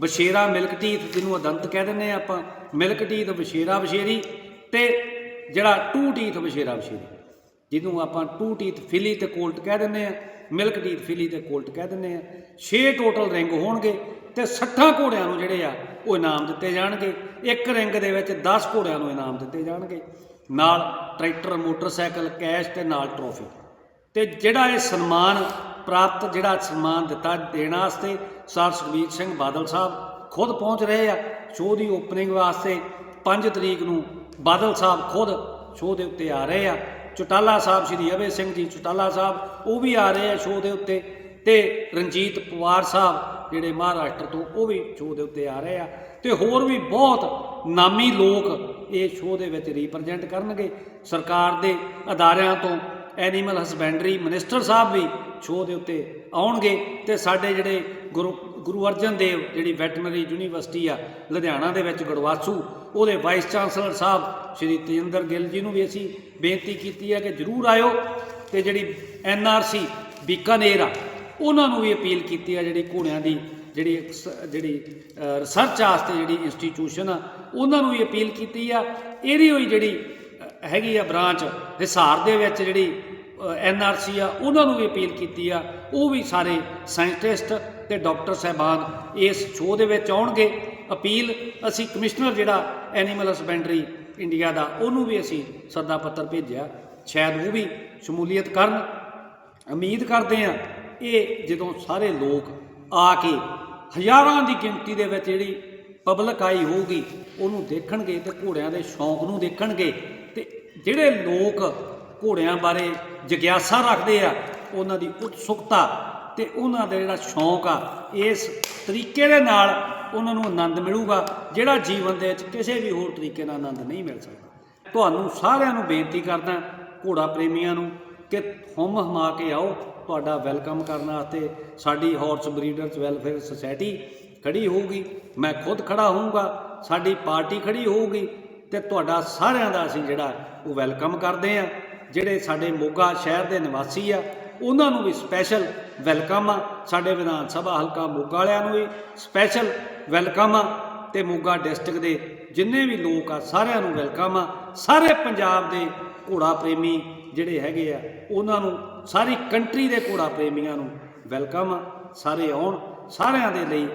ਬਸ਼ੇਰਾ ਮਿਲਕ ਟੀਥ ਜਿਹਨੂੰ ਅਦੰਤ ਕਹਿ ਦਿੰਦੇ ਆ ਆਪਾਂ। ਮਿਲਕ ਟੀਥ ਬਸ਼ੇਰਾ ਬਸ਼ੇਰੀ ਤੇ ਜਿਹੜਾ ਟੂ ਟੀਥ ਬਸ਼ੇਰਾ ਬਸ਼ੇਰੀ ਜਿਹਨੂੰ ਆਪਾਂ ਟੂ ਟੀਥ ਫਿਲੀ ਤੇ ਕੋਲਟ ਕਹਿ ਦਿੰਦੇ ਆ ਮਿਲਕ ਟੀਥ ਫਿਲੀ ਤੇ ਕੋਲਟ ਕਹਿ ਦਿੰਦੇ ਆ 6 ਟੋਟਲ ਰਿੰਗ ਹੋਣਗੇ ਤੇ 60 ਘੋੜਿਆਂ ਨੂੰ ਜਿਹੜੇ ਆ, ਉਹ ਇਨਾਮ ਦਿੱਤੇ ਜਾਣਗੇ। ਇੱਕ ਰਿੰਗ ਦੇ ਵਿੱਚ 10 ਘੋੜਿਆਂ ਨੂੰ ਇਨਾਮ ਦਿੱਤੇ ਜਾਣਗੇ। ਨਾਲ ਟਰੈਕਟਰ, ਮੋਟਰਸਾਈਕਲ, ਕੈਸ਼ ਤੇ ਨਾਲ ਟਰੋਫੀ। ਤੇ ਜਿਹੜਾ ਇਹ ਸਨਮਾਨ ਪ੍ਰਾਪਤ, ਜਿਹੜਾ ਸਨਮਾਨ ਦਿੱਤਾ ਦੇਣ ਵਾਸਤੇ, ਸਰ ਸੁਖਬੀਰ ਸਿੰਘ ਬਾਦਲ ਸਾਹਿਬ ਖੁਦ ਪਹੁੰਚ ਰਹੇ ਆ। ਸ਼ੋਅ ਦੀ ਓਪਨਿੰਗ ਵਾਸਤੇ 5 ਤਰੀਕ ਨੂੰ ਬਾਦਲ ਸਾਹਿਬ ਖੁਦ ਸ਼ੋਅ ਦੇ ਉੱਤੇ ਆ ਰਹੇ ਆ। ਚੁਟਾਲਾ ਸਾਹਿਬ ਸ਼੍ਰੀ ਅਵੇ ਸਿੰਘ ਜੀ ਚੁਟਾਲਾ ਸਾਹਿਬ, ਉਹ ਵੀ ਆ ਰਹੇ ਆ ਸ਼ੋਅ ਦੇ ਉੱਤੇ। ਤੇ ਰਣਜੀਤ ਪਵਾਰ ਸਾਹਿਬ ਜਿਹੜੇ ਮਹਾਰਾਸ਼ਟਰ ਤੋਂ, ਉਹ ਵੀ ਸ਼ੋਅ ਦੇ ਉੱਤੇ ਆ ਰਹੇ ਆ। ਤੇ ਹੋਰ ਵੀ ਬਹੁਤ ਨਾਮੀ ਲੋਕ ਇਹ ਸ਼ੋਅ ਦੇ ਵਿੱਚ ਰਿਪਰੈਜ਼ੈਂਟ ਕਰਨਗੇ। ਸਰਕਾਰ ਦੇ ਅਦਾਰਿਆਂ ਤੋਂ ਐਨੀਮਲ ਹਸਬੈਂਡਰੀ ਮਿਨਿਸਟਰ ਸਾਹਿਬ ਵੀ ਸ਼ੋਅ ਦੇ ਉੱਤੇ ਆਉਣਗੇ। ਤੇ ਸਾਡੇ ਜਿਹੜੇ ਗੁਰੂ ਗੁਰੂ ਅਰਜਨ ਦੇਵ, ਜਿਹੜੀ ਵੈਟਰਨਰੀ ਯੂਨੀਵਰਸਿਟੀ ਆ, ਲੁਧਿਆਣਾ ਦੇ ਵਿੱਚ ਗੜਵਾਸੂ, ਉਹਦੇ ਵਾਈਸ ਚਾਂਸਲਰ ਸਾਹਿਬ ਸ਼੍ਰੀ ਤੇਜਿੰਦਰ ਗਿੱਲ ਜੀ ਨੂੰ ਵੀ ਅਸੀਂ ਬੇਨਤੀ ਕੀਤੀ ਹੈ ਕਿ ਜਰੂਰ ਆਇਓ ਤੇ ਜਿਹੜੀ ਐਨ ਆਰ ਸੀ ਬੀਕਾਨੇਰ ਆ, ਉਹਨਾਂ ਨੂੰ ਵੀ ਅਪੀਲ ਕੀਤੀ ਆ ਜਿਹੜੀ ਘੋੜਿਆਂ ਦੀ ਜਿਹੜੀ ਸ- ਜਿਹੜੀ ਰਿਸਰਚ ਵਾਸਤੇ ਜਿਹੜੀ ਇੰਸਟੀਟਿਊਸ਼ਨ ਆ, ਉਹਨਾਂ ਨੂੰ ਵੀ ਅਪੀਲ ਕੀਤੀ ਆ। ਇਹਦੀ ਹੋਈ ਜਿਹੜੀ ਹੈਗੀ ਆ ਬ੍ਰਾਂਚ ਹਿਸਾਰ ਦੇ ਵਿੱਚ ਜਿਹੜੀ ਐਨ ਆਰ ਸੀ ਆ, ਉਹਨਾਂ ਨੂੰ ਵੀ ਅਪੀਲ ਕੀਤੀ ਆ। ਉਹ ਵੀ ਸਾਰੇ ਸਾਇੰਟਿਸਟ ਤੇ ਡਾਕਟਰ ਸਹਿਬਾਨ ਇਸ ਸ਼ੋਅ ਦੇ ਵਿੱਚ ਆਉਣਗੇ। ਅਪੀਲ, ਅਸੀਂ ਕਮਿਸ਼ਨਰ ਜਿਹੜਾ ਐਨੀਮਲ ਹਸਬੈਂਡਰੀ ਇੰਡੀਆ ਦਾ, ਉਹਨੂੰ ਵੀ ਅਸੀਂ ਸੱਦਾ ਪੱਤਰ ਭੇਜਿਆ। ਸ਼ਾਇਦ ਉਹ ਵੀ ਸ਼ਮੂਲੀਅਤ ਕਰਨ। ਉਮੀਦ ਕਰਦੇ ਆ ਇਹ ਜਦੋਂ ਸਾਰੇ ਲੋਕ ਆ ਕੇ ਹਜ਼ਾਰਾਂ ਦੀ ਗਿਣਤੀ ਦੇ ਵਿੱਚ ਜਿਹੜੀ ਪਬਲਿਕ ਆਈ ਹੋਊਗੀ, ਉਹਨੂੰ ਦੇਖਣਗੇ ਤੇ ਘੋੜਿਆਂ ਦੇ ਸ਼ੌਂਕ ਨੂੰ ਦੇਖਣਗੇ ਤੇ ਜਿਹੜੇ ਲੋਕ ਘੋੜਿਆਂ ਬਾਰੇ ਜਿਗਿਆਸਾ ਰੱਖਦੇ ਆ, ਉਹਨਾਂ ਦੀ ਉਤਸੁਕਤਾ ਤੇ ਉਹਨਾਂ ਦਾ ਜਿਹੜਾ ਸ਼ੌਂਕ ਆ, ਇਸ ਤਰੀਕੇ ਦੇ ਨਾਲ ਉਹਨਾਂ ਨੂੰ ਆਨੰਦ ਮਿਲੂਗਾ, ਜਿਹੜਾ ਜੀਵਨ ਦੇ ਵਿੱਚ ਕਿਸੇ ਵੀ ਹੋਰ ਤਰੀਕੇ ਨਾਲ ਆਨੰਦ ਨਹੀਂ ਮਿਲ ਸਕਦਾ। ਤੁਹਾਨੂੰ ਸਾਰਿਆਂ ਨੂੰ ਬੇਨਤੀ ਕਰਦਾ, ਘੋੜਾ ਪ੍ਰੇਮੀਆਂ ਨੂੰ, ਕਿ ਹੁਮ ਹਮਾ ਕੇ ਆਓ, ਤੁਹਾਡਾ ਵੈਲਕਮ ਕਰਨ ਵਾਸਤੇ ਸਾਡੀ ਹਾਰਸ ਬਰੀਡਰਸ ਵੈਲਫੇਅਰ ਸੁਸਾਇਟੀ ਖੜੀ ਹੋਊਗੀ। ਮੈਂ ਖੁਦ ਖੜਾ ਹੋਊਗਾ, ਸਾਡੀ ਪਾਰਟੀ ਖੜੀ ਹੋਊਗੀ ਤੇ ਤੁਹਾਡਾ ਸਾਰਿਆਂ ਦਾ ਅਸੀਂ ਜਿਹੜਾ ਉਹ ਵੈਲਕਮ ਕਰਦੇ ਆ ਜਿਹੜੇ ਸਾਡੇ ਮੋਗਾ ਸ਼ਹਿਰ ਦੇ ਨਿਵਾਸੀ ਆ, ਉਹਨਾਂ ਨੂੰ ਵੀ ਸਪੈਸ਼ਲ ਵੈਲਕਮ ਆ ਸਾਡੇ ਵਿਧਾਨ ਸਭਾ ਹਲਕਾ ਮੋਗਾ ਵਾਲਿਆਂ ਨੂੰ ਵੀ। ਸਪੈਸ਼ਲ ਵੈਲਕਮ ਆ ਤੇ ਮੋਗਾ ਡਿਸਟ੍ਰਿਕਟ ਦੇ ਜਿੰਨੇ ਵੀ ਲੋਕ ਆ ਸਾਰਿਆਂ ਨੂੰ ਵੈਲਕਮ ਆ। ਸਾਰੇ ਪੰਜਾਬ ਦੇ ਘੋੜਾ ਪ੍ਰੇਮੀ ਜਿਹੜੇ ਹੈਗੇ ਆ, ਉਹਨਾਂ ਨੂੰ, ਸਾਰੀ ਕੰਟਰੀ ਦੇ ਘੋੜਾ ਪ੍ਰੇਮੀਆਂ ਨੂੰ ਵੈਲਕਮ ਆ। ਸਾਰੇ ਆਉਣ, ਸਾਰਿਆਂ ਦੇ ਲਈ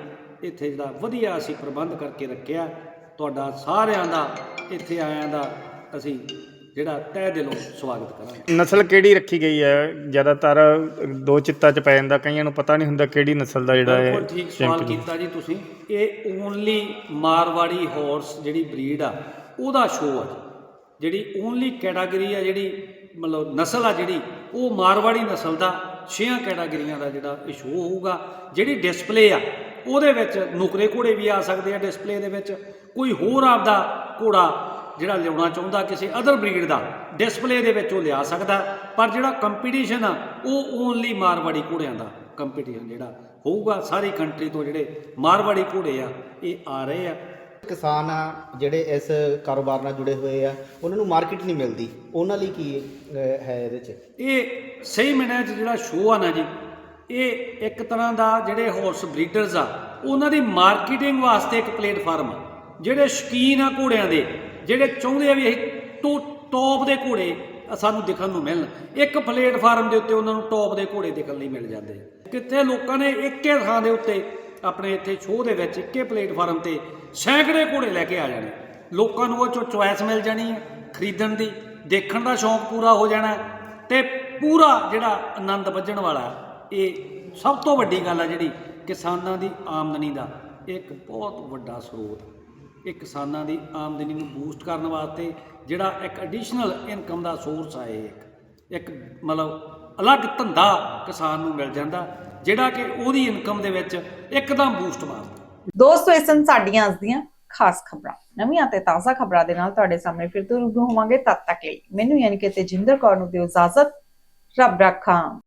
ਇੱਥੇ ਜਿਹੜਾ ਵਧੀਆ ਅਸੀਂ ਪ੍ਰਬੰਧ ਕਰਕੇ ਰੱਖਿਆ। ਤੁਹਾਡਾ ਸਾਰਿਆਂ ਦਾ ਇੱਥੇ ਆਇਆਂ ਦਾ ਅਸੀਂ ਜਿਹੜਾ ਤਹਿ ਦਿਲੋਂ ਸਵਾਗਤ ਕਰਾਂਗੇ। ਨਸਲ ਕਿਹੜੀ ਰੱਖੀ ਗਈ ਹੈ? ਜ਼ਿਆਦਾਤਰ ਦੋ ਚਿੱਤਾ ਚ ਪੈ ਜਾਂਦਾ ਕਈਆਂ ਨੂੰ ਪਤਾ ਨਹੀਂ ਹੁੰਦਾ ਕਿਹੜੀ ਨਸਲ ਦਾ ਜਿਹੜਾ ਹੈ ਬਿਲਕੁਲ ਠੀਕ ਸਵਾਲ ਕੀਤਾ ਜੀ ਤੁਸੀਂ। ਇਹ ਓਨਲੀ ਮਾਰਵਾੜੀ ਹਾਰਸ ਜਿਹੜੀ ਬਰੀਡ ਆ ਉਹਦਾ ਸ਼ੋਅ ਆ ਜੀ। ਜਿਹੜੀ ਓਨਲੀ ਕੈਟਾਗਰੀ ਆ ਜਿਹੜੀ ਮਤਲਬ ਨਸਲ ਆ ਜਿਹੜੀ ਉਹ ਮਾਰਵਾੜੀ ਨਸਲ ਦਾ ਛੇਆਂ ਕੈਟਾਗਰੀਆਂ ਦਾ ਜਿਹੜਾ ਇਹ ਸ਼ੋਅ ਹੋਊਗਾ। ਜਿਹੜੀ ਡਿਸਪਲੇ ਆ ਉਹਦੇ ਵਿੱਚ ਨੁਕਰੇ ਘੋੜੇ ਵੀ ਆ ਸਕਦੇ ਆ ਡਿਸਪਲੇ ਦੇ ਵਿੱਚ। ਕੋਈ ਹੋਰ ਆਪਦਾ ਘੋੜਾ ਜਿਹੜਾ ਲਿਆਉਣਾ ਚਾਹੁੰਦਾ ਕਿਸੇ ਅਦਰ ਬਰੀਡ ਦਾ ਡਿਸਪਲੇ ਦੇ ਵਿੱਚ ਉਹ ਲਿਆ ਸਕਦਾ ਪਰ ਜਿਹੜਾ ਕੰਪੀਟੀਸ਼ਨ ਆ ਉਹ ਓਨਲੀ ਮਾਰਵਾੜੀ ਘੋੜਿਆਂ ਦਾ ਕੰਪੀਟੀਸ਼ਨ ਜਿਹੜਾ ਹੋਊਗਾ ਸਾਰੀ ਕੰਟਰੀ ਤੋਂ ਜਿਹੜੇ ਮਾਰਵਾੜੀ ਘੋੜੇ ਆ ਇਹ ਆ ਰਹੇ ਆ। ਕਿਸਾਨ ਆ ਜਿਹੜੇ ਇਸ ਕਾਰੋਬਾਰ ਨਾਲ ਜੁੜੇ ਹੋਏ ਆ ਉਹਨਾਂ ਨੂੰ ਮਾਰਕੀਟ ਨਹੀਂ ਮਿਲਦੀ ਉਹਨਾਂ ਲਈ ਕੀ ਹੈ ਇਹਦੇ 'ਚ? ਇਹ ਸਹੀ ਮਹੀਨਿਆਂ 'ਚ ਜਿਹੜਾ ਸ਼ੋਅ ਆ ਨਾ ਜੀ ਇਹ ਇੱਕ ਤਰ੍ਹਾਂ ਦਾ ਜਿਹੜੇ ਹਾਰਸ ਬਰੀਡਰਸ ਆ ਉਹਨਾਂ ਦੀ ਮਾਰਕੀਟਿੰਗ ਵਾਸਤੇ ਇੱਕ ਪਲੇਟਫਾਰਮ ਆ ਜਿਹੜੇ ਸ਼ਕੀਨ ਆ ਘੋੜਿਆਂ ਦੇ ਜਿਹੜੇ ਚਾਹੁੰਦੇ ਆ ਵੀ ਇਹ ਟੋ, ਟੌਪ ਦੇ ਘੋੜੇ ਸਾਨੂੰ ਦਿਖਣ ਨੂੰ ਮਿਲਣ। ਇੱਕ ਪਲੇਟਫਾਰਮ ਦੇ ਉੱਤੇ ਉਹਨਾਂ ਨੂੰ ਟੌਪ ਦੇ ਘੋੜੇ ਦਿਖਣ ਲਈ ਮਿਲ ਜਾਂਦੇ ਕਿੱਥੇ ਲੋਕਾਂ ਨੇ ਇੱਕੇ ਥਾਂ ਦੇ ਉੱਤੇ ਆਪਣੇ ਇੱਥੇ ਸ਼ੋਅ ਦੇ ਵਿੱਚ ਇੱਕੇ ਪਲੇਟਫਾਰਮ ਤੇ ਸੈਂਕੜੇ ਘੋੜੇ ਲੈ ਕੇ ਆ ਜਾਣੇ। ਲੋਕਾਂ ਨੂੰ ਉਹ ਚੋਂ ਚੁਆਇਸ ਮਿਲ ਜਾਣੀ ਹੈ ਖਰੀਦਣ ਦੀ। ਦੇਖਣ ਦਾ ਸ਼ੌਂਕ ਪੂਰਾ ਹੋ ਜਾਣਾ। ਤੇ ਪੂਰਾ ਜਿਹੜਾ ਆਨੰਦ ਵੱਜਣ ਵਾਲਾ ਇਹ ਸਭ ਤੋਂ ਵੱਡੀ ਗੱਲ ਆ ਜਿਹੜੀ ਕਿਸਾਨਾਂ ਦੀ ਆਮਦਨੀ ਦਾ ਇੱਕ ਬਹੁਤ ਵੱਡਾ ਸਰੋਤ। ਇਹ ਕਿਸਾਨਾਂ ਦੀ ਆਮਦਨੀ ਨੂੰ ਬੂਸਟ ਕਰਨ ਵਾਸਤੇ ਜਿਹੜਾ ਇੱਕ ਐਡੀਸ਼ਨਲ ਇਨਕਮ ਦਾ ਸੋਰਸ ਆ ਇਹ ਇੱਕ। ਮਤਲਬ ਅਲੱਗ ਧੰਦਾ ਕਿਸਾਨ ਨੂੰ ਮਿਲ ਜਾਂਦਾ, ਜਿਹੜਾ ਕਿ ਉਹਦੀ ਇਨਕਮ ਦੇ ਵਿੱਚ ਇੱਕਦਮ ਬੂਸਟ ਮਾਰਦਾ। ਦੋਸਤੋ, ਇਸ ਸਨ ਸਾਡੀਆਂ ਅੱਜ ਦੀਆਂ ਖਾਸ ਖਬਰਾਂ। ਨਵੀਆਂ ਤੇ ਤਾਜ਼ਾ ਖਬਰਾਂ ਦੇ ਨਾਲ ਤੁਹਾਡੇ ਸਾਹਮਣੇ ਫਿਰ ਤੋਂ ਰੂਬਰੂ ਹੋਵਾਂਗੇ ਤਦ ਤੱਕ ਲਈ। ਮੈਨੂੰ ਯਾਨੀ ਕਿ ਤੇਜਿੰਦਰ ਕੌਰ ਨੂੰ ਦਿਓ ਇਜਾਜ਼ਤ। ਰੱਬ ਰੱਖਾਂ।